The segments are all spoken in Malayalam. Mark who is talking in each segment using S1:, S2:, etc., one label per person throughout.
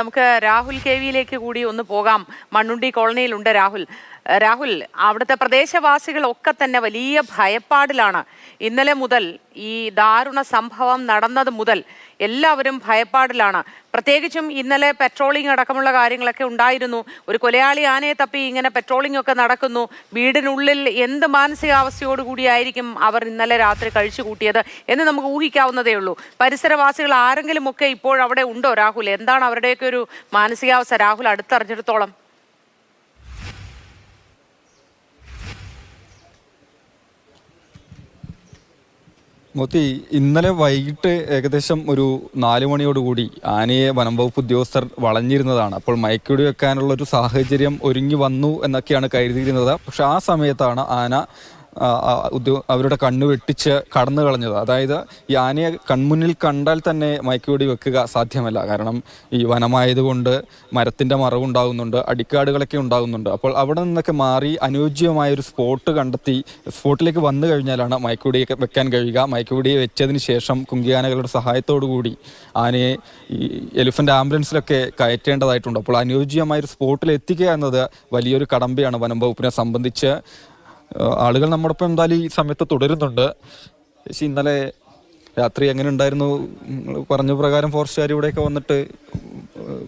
S1: നമുക്ക് രാഹുൽ കെ വിയിലേക്ക് കൂടി ഒന്ന് പോകാം. മണ്ണുണ്ടി കോളനിയിലുണ്ട് രാഹുൽ. രാഹുൽ അവിടുത്തെ പ്രദേശവാസികളൊക്കെ തന്നെ വലിയ ഭയപ്പാടിലാണ്. ഇന്നലെ മുതൽ ഈ ദാരുണ സംഭവം നടന്നത് മുതൽ എല്ലാവരും ഭയപ്പാടിലാണ്. പ്രത്യേകിച്ചും ഇന്നലെ പെട്രോളിംഗ് അടക്കമുള്ള കാര്യങ്ങളൊക്കെ ഉണ്ടായിരുന്നു. ഒരു കൊലയാളി ആനയെ തപ്പി ഇങ്ങനെ പെട്രോളിംഗ് ഒക്കെ നടക്കുന്നു. വീടിനുള്ളിൽ എന്ത് മാനസികാവസ്ഥയോട് കൂടിയായിരിക്കും അവർ ഇന്നലെ രാത്രി കഴിച്ചു കൂട്ടിയത് എന്ന് നമുക്ക് ഊഹിക്കാവുന്നതേ ഉള്ളൂ. പരിസരവാസികൾ ആരെങ്കിലും ഒക്കെ ഇപ്പോൾ അവിടെ ഉണ്ടോ രാഹുൽ? എന്താണ് അവരുടെയൊക്കെ ഒരു മാനസികാവസ്ഥ? രാഹുൽ അടുത്തറിഞ്ഞിടത്തോളം.
S2: മോത്തി ഇന്നലെ വൈകിട്ട് ഏകദേശം ഒരു നാലു മണിയോടുകൂടി ആനയെ വനം വകുപ്പ് ഉദ്യോഗസ്ഥർ വളഞ്ഞിരുന്നതാണ്. അപ്പോൾ മയക്കുടി വെക്കാനുള്ള ഒരു സാഹചര്യം ഒരുങ്ങി വന്നു എന്നൊക്കെയാണ് കരുതിയിരുന്നത്. പക്ഷെ ആ സമയത്താണ് ആന അവരുടെ കണ്ണ് വെട്ടിച്ച് കടന്നു കളഞ്ഞത്. അതായത് ഈ ആനയെ കൺമുന്നിൽ കണ്ടാൽ തന്നെ മയക്കുവെടി വെക്കുക സാധ്യമല്ല. കാരണം ഈ വനമായതുകൊണ്ട് മരത്തിന്റെ മറവുണ്ടാകുന്നുണ്ട് അടിക്കാടുകളൊക്കെ ഉണ്ടാകുന്നുണ്ട്. അപ്പോൾ അവിടെ നിന്നൊക്കെ മാറി അനുയോജ്യമായ ഒരു സ്പോട്ട് കണ്ടെത്തി സ്പോട്ടിലേക്ക് വന്നു കഴിഞ്ഞാലാണ് മയക്കുവെടിയൊക്കെ വെക്കാൻ കഴിയുക. മയക്കുവെടി വെച്ചതിന് ശേഷം കുങ്കിയാനകളുടെ സഹായത്തോടു കൂടി ആനയെ ഈ എലിഫന്റ് ആംബുലൻസിലൊക്കെ കയറ്റേണ്ടതായിട്ടുണ്ട്. അപ്പോൾ അനുയോജ്യമായ ഒരു സ്പോട്ടിൽ എത്തിക്കുക എന്നത് വലിയൊരു കടമ്പയാണ് വനം വകുപ്പിനെ സംബന്ധിച്ച് ആളുകൾ നമ്മോടൊപ്പം എന്തായാലും ഈ സമയത്ത് തുടരുന്നുണ്ട്. ചേച്ചി ഇന്നലെ രാത്രി എങ്ങനെ ഉണ്ടായിരുന്നു നിങ്ങൾ പറഞ്ഞ പ്രകാരം ഫോറസ്റ്റുകാർ ഇവിടെയൊക്കെ വന്നിട്ട്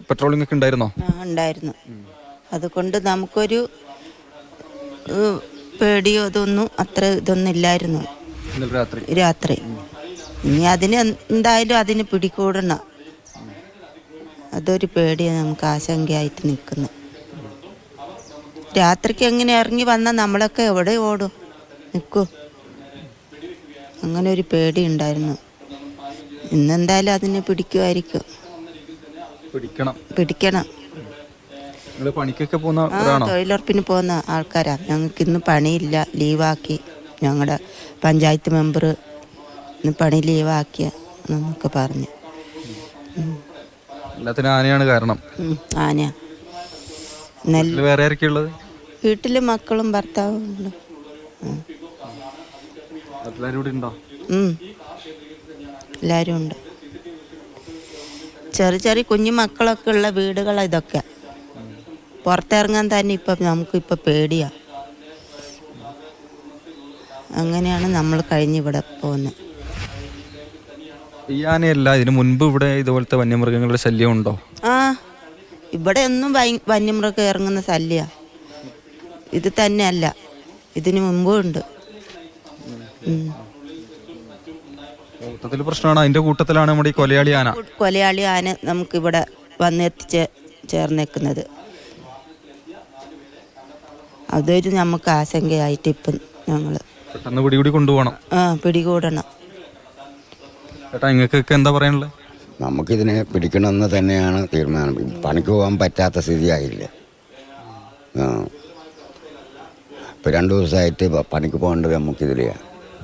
S2: പെട്രോളിംഗ് ഒക്കെ ഉണ്ടായിരുന്നോ?
S3: ഉണ്ടായിരുന്നു. അതുകൊണ്ട് നമുക്കൊരു പേടിയോ ഇതൊന്നും അത്ര ഇതൊന്നും ഇല്ലായിരുന്നു.
S2: രാത്രി.
S3: രാത്രി. ഇനി അതിന് എന്തായാലും അതിന് പിടികൂടണം. അതൊരു പേടിയാണ് നമുക്ക് ആശങ്കയായിട്ട് നിൽക്കുന്നു. രാത്രിക്ക് എങ്ങനെ ഇറങ്ങി വന്നാൽ നമ്മളൊക്കെ എവിടെ ഓടും? നിൽക്കൂ അങ്ങനെ ഒരു പേടി ഉണ്ടായിരുന്നു. ഇന്നെന്തായാലും അതിനെ പിടിക്കുമായിരിക്കും
S2: പിടിക്കണം.
S3: പിടിക്കണം.
S2: പണിക്കൊക്കെ പോകുന്ന
S3: തൊഴിലുറപ്പിന് പോകുന്ന ആൾക്കാരാ. ഞങ്ങൾക്ക് ഇന്ന് പണിയില്ല. ലീവാക്കി. ഞങ്ങളുടെ പഞ്ചായത്ത് മെമ്പർ ഇന്ന് പണി ലീവാക്കിയ എന്നൊക്കെ പറഞ്ഞു.
S2: എല്ലാത്തിനും ആനയാണ് കാരണം.
S3: ആന നെല്ല്
S2: വേറെ ആരൊക്കെ ഉള്ളത്?
S3: വീട്ടിൽ മക്കളും ഭർത്താവും ഉണ്ട്.
S2: എല്ലാവരും ഉണ്ടോ?
S3: ചെറിയ ചെറിയ കുഞ്ഞു മക്കളൊക്കെ ഉള്ള വീടുകളാണ് ഇതൊക്കെ. പുറത്തിറങ്ങാൻ തന്നെ ഇപ്പം നമുക്കിപ്പോൾ പേടിയാ. അങ്ങനെയാണ് നമ്മൾ കഴിഞ്ഞിവിടെ പോകുന്നത്
S2: ഈ ആനയല്ല ഇതിന് മുൻപ് ഇവിടെ ഇതുപോലത്തെ വന്യമൃഗങ്ങളുടെ ശല്യം ഉണ്ടോ?
S3: ആ ഇവിടെ ഒന്നും വന്യമൃഗം ഇറങ്ങുന്ന ശല്യ. ഇത് തന്നെയല്ല. ഇതിനു മുമ്പും ഉണ്ട്.
S2: മൊത്തത്തിൽ പ്രശ്നമാണ്. അതിന്റെ കൂട്ടത്തിലാണ് നമ്മുടെ ഈ കൊലയാളി ആന.
S3: കൊലയാളി ആന നമുക്കിവിടെ വന്നെത്തിച്ച് ചേർന്നേക്കുന്നത്. അതൊരു നമുക്ക് ആശങ്കയായിട്ട് ഇപ്പം ഞങ്ങൾ
S2: പെട്ടെന്ന് പിടികൂടി കൊണ്ടുപോകണം.
S3: ആ പിടികൂടണം.
S2: ചേട്ടാ നിങ്ങൾക്കൊക്കെ എന്താ പറയാനുള്ളത്
S4: നമുക്കിതിനെ പിടിക്കണമെന്ന് തന്നെയാണ് തീരുമാനം. പണിക്ക് പോകാൻ പറ്റാത്ത സ്ഥിതിയായില്ലേ? ആ. ഇപ്പം രണ്ട് ദിവസമായിട്ട് പ- പണിക്ക് പോകേണ്ടത് നമുക്ക്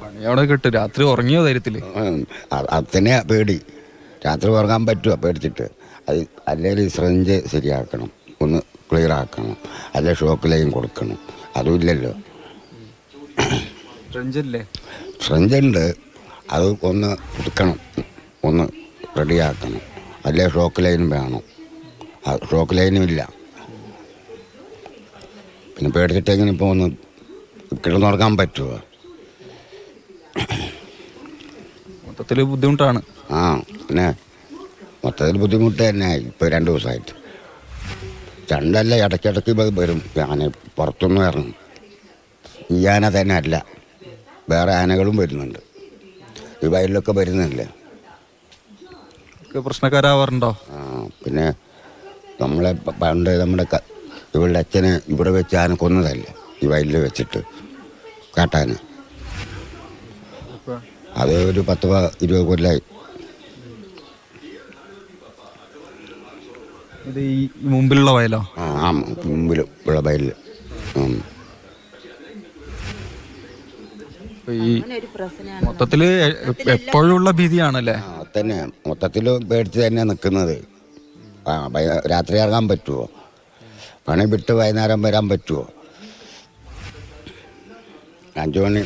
S2: പണി അവിടെ കിട്ടും. രാത്രി ഉറങ്ങിയോ
S4: തരത്തിൽ അതിനെ പേടി. രാത്രി ഉറങ്ങാൻ പറ്റുമോ പേടിച്ചിട്ട്. അത് അല്ലെങ്കിൽ സ്രഞ്ച് ശരിയാക്കണം. ഒന്ന് ക്ലിയർ ആക്കണം. അല്ലെ ഷോക്ക് ലൈൻ കൊടുക്കണം. അതും ഇല്ലല്ലോ.
S2: ട്രെഞ്ചല്ലേ
S4: അത് ഒന്ന് പുതുക്കണം ഒന്ന് റെഡിയാക്കണം അല്ലെ ഷോക്ക് ലൈനും വേണം. ആ ഷോക്ക് ലൈനും ഇല്ല. പിന്നെ പേടിച്ചിട്ടെങ്ങനെ ഇപ്പോൾ ഒന്ന് കിടന്നുറങ്ങാൻ പറ്റുമോ
S2: മൊത്തത്തിൽ ബുദ്ധിമുട്ടാണ്.
S4: ആ പിന്നെ മൊത്തത്തിൽ ബുദ്ധിമുട്ട് തന്നെ ഇപ്പോൾ രണ്ട് ദിവസമായിട്ട് രണ്ടല്ല ഇടയ്ക്കിടയ്ക്ക് വരും. ആന പുറത്തുനിന്ന് ഇറങ്ങും. ഈ ആന തന്നെ അല്ല. വേറെ ആനകളും വരുന്നുണ്ട്. ഈ വയലിലൊക്കെ വരുന്നില്ലേ?
S2: പ്രശ്നക്കാരാവാറുണ്ടോ?
S4: ആ പിന്നെ നമ്മളെ പണ്ട് നമ്മുടെ ഇവളുടെ അച്ഛനെ ഇവിടെ വെച്ച് ആന കൊന്നതല്ലേ? ഈ വയലിൽ വെച്ചിട്ട് കാട്ടാൻ അത് ഒരു പത്ത് ഇരുപത് കൊല്ലായി.
S2: ഇത് ഈ മുമ്പിലുള്ള വയലോ?
S4: ആ ആ മുമ്പിൽ ഉള്ള വയലിൽ.
S2: ഈ മൊത്തത്തിൽ എപ്പോഴും ഉള്ള ഭീതിയാണല്ലേ?
S4: തന്നെ മൊത്തത്തിൽ പേടിച്ച് തന്നെ നിൽക്കുന്നത് രാത്രി ഇറങ്ങാൻ പറ്റുമോ പണി വിട്ട് വൈകുന്നേരം വരാൻ പറ്റുമോ അഞ്ചു മണി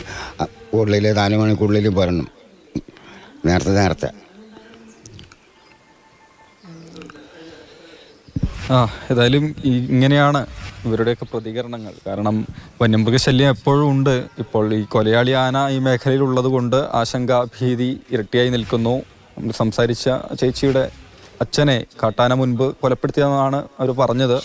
S4: ഉള്ളിൽ നാല് മണിക്കുള്ളിൽ വരണം നേരത്തെ നേരത്തെ.
S2: ആ ഏതായാലും ഇങ്ങനെയാണ് ഇവരുടെയൊക്കെ പ്രതികരണങ്ങൾ. കാരണം വന്യമൃഗശല്യം എപ്പോഴും ഉണ്ട്. ഇപ്പോൾ ഈ കൊലയാളി ആന ഈ മേഖലയിൽ ഉള്ളത് കൊണ്ട് ആശങ്ക ഭീതി ഇരട്ടിയായി നിൽക്കുന്നു. നമ്മൾ സംസാരിച്ച ചേച്ചിയുടെ അച്ഛനെ കാട്ടാന മുൻപ് കൊലപ്പെടുത്തിയെന്നാണ് അവർ പറഞ്ഞത്.